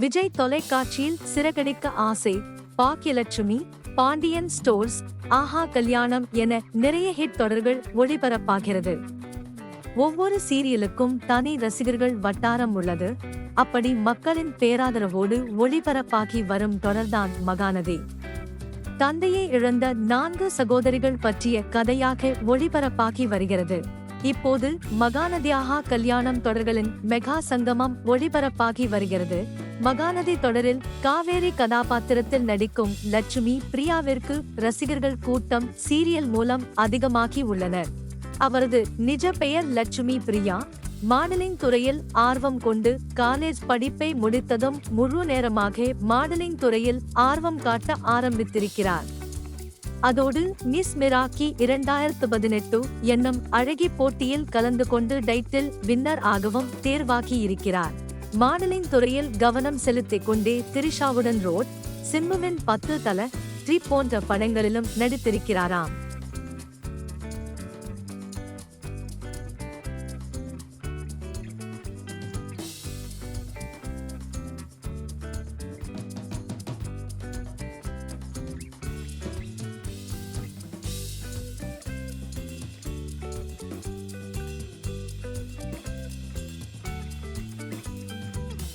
விஜய் தொலைக்காட்சியில் சிறகடிக்க ஆசை பாக்கியலட்சுமி பாண்டியன் ஸ்டோர்ஸ் ஆஹா கல்யாணம் என நிறைய ஹிட் தொடர்கள் ஒளிபரப்பாகிறது. ஒவ்வொரு சீரியலுக்கும் தனி ரசிகர்கள் வட்டாரம் உள்ளது. அப்படி மக்களின் பேராதரவோடு ஒளிபரப்பாகி வரும் தொடர்தான் மகாநதி. தந்தையை இழந்த நான்கு சகோதரிகள் பற்றிய கதையாக ஒளிபரப்பாகி வருகிறது. இப்போது மகாநதியாகா கல்யாணம் தொடர்களின் மெகா சங்கமம் ஒளிபரப்பாகி வருகிறது. மகாநதி தொடரில் காவேரி கதாபாத்திரத்தில் நடிக்கும் லட்சுமி பிரியாவிற்கு ரசிகர்கள் கூட்டம் சீரியல் மூலம் அதிகமாகி உள்ளனர். அவரது நிஜ பெயர் லட்சுமி பிரியா. மாடலிங் துறையில் ஆர்வம் கொண்டு காலேஜ் படிப்பை முடித்ததும் முழு நேரமாக மாடலிங் துறையில் ஆர்வம் காட்ட ஆரம்பித்திருக்கிறார். அதோடு மிஸ் மிராக்கி இரண்டாயிரத்து பதினெட்டு என்னும் அழகி போட்டியில் கலந்து கொண்டு டைட்டில் வின்னர் ஆகவும் தேர்வாகி இருக்கிறார் மாடலிங் துறையில் கவனம் செலுத்திக் கொண்டே திரிஷாவுடன் ரோட் சிம்முவின் பத்து தல த்ரீ போன்ற படங்களிலும் நடித்திருக்கிறாராம்.